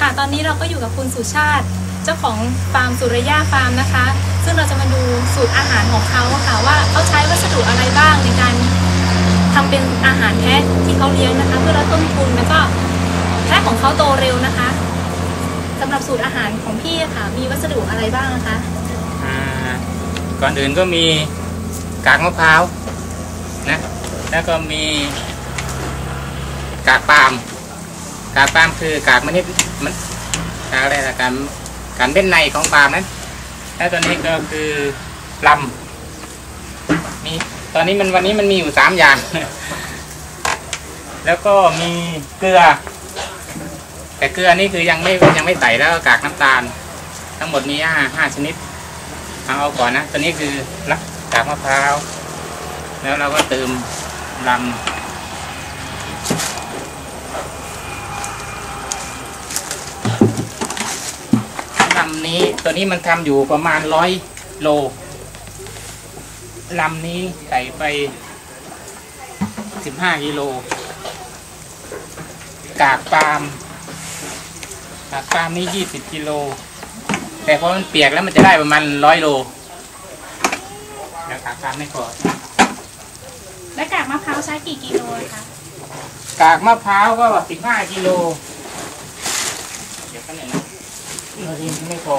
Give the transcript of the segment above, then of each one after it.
ค่ะ ตอนนี้เราก็อยู่กับคุณสุชาติ เจ้าของฟาร์มสุริยาฟาร์มนะคะ ซึ่งเราจะมาดูสูตรอาหารของเขาค่ะว่าเขาใช้วัสดุอะไรบ้างในการทำเป็นอาหารแพะที่เขาเลี้ยงนะคะ เพื่อลดต้นทุนแล้วก็แพะของเขาโตเร็วนะคะสำหรับสูตรอาหารของพี่ค่ะ มีวัสดุอะไรบ้างนะคะก่อนอื่นก็มีกากมะพร้าวนะแล้วก็มีกากปาล์ม กากปาล์มคือกากมะนิดมันกากอะไรนะการการเป็นในของปาล์มนั้น แล้วตัวนี้ก็คือลำมีตอนนี้มันวันนี้มันมีอยู่สามอย่าง แล้วก็มีเกลือ แต่เกลือนี่คือยังไม่ยังไม่ใส่แล้วก็กากน้ำตาล ทั้งหมดมีห้าห้าชนิดเอาเอาก่อนนะตัวนี้คือลักกากมะพร้าวแล้วเราก็เติมลำ ลำนี้ ตัวนี้มันทำอยู่ประมาณร้อยโลลำนี้ใส่ไปสิบห้ากิโล กากปาล์มกากปาล์มนี่ยี่สิบกิโล แต่พอมันเปียกแล้วมันจะได้ประมาณร้อยโลเดี๋ยวกากปาล์มไม่พอและกากมะพร้าวใช้กี่กิโลคะกากมะพร้าวก็สิบห้ากิโล เดี๋ยวกันหนึ่ง นะนาทีไม่พอ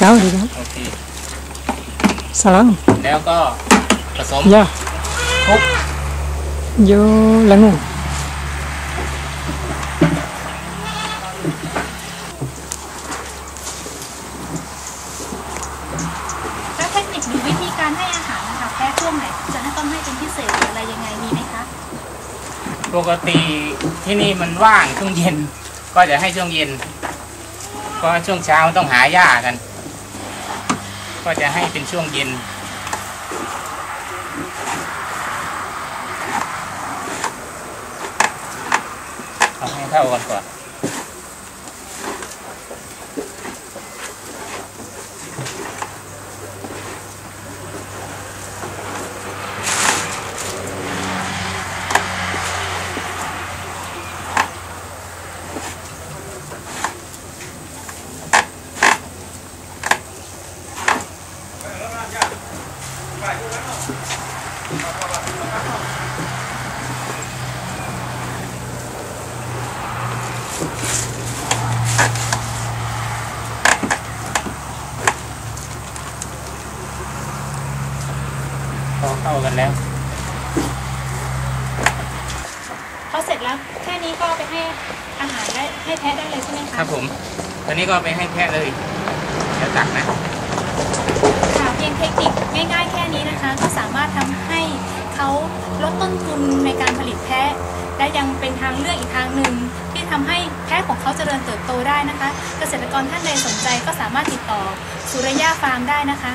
Kau di kan? โอเค Salam. แล้วก็ผสม Ya. คลุก Yo langu. แล้วเทคนิคหรือวิธีการให้อาหารนะคะแพะช่วงไหนจะให้ต้องให้เป็นพิเศษหรืออะไรยังไงมีไหมคะ ปกติที่นี่มันว่างช่วงเย็น ก็จะให้ช่วงเย็นเพราะช่วงเช้าต้องหาหญ้ากัน ก็จะให้เป็นช่วงเย็นเอาให้เท่ากันก่อน พอเข้ากันแล้วพอเสร็จแล้วแค่นี้ก็เอาไปให้อาหารได้ให้แพะได้เลยใช่ไหมคะครับผมตอนนี้ก็ไปให้แพะเลยเดี๋ยวตักนะค่ะเพียงเทคนิคง่ายๆแค่นี้ ก็สามารถทำให้เขาลดต้นทุนในการผลิตแพะ และยังเป็นทางเลือกอีกทางหนึ่งที่ทำให้แพะของเขาเจริญเติบโตได้นะคะ เกษตรกรท่านใดสนใจก็สามารถติดต่อสุริยาฟาร์มได้นะคะ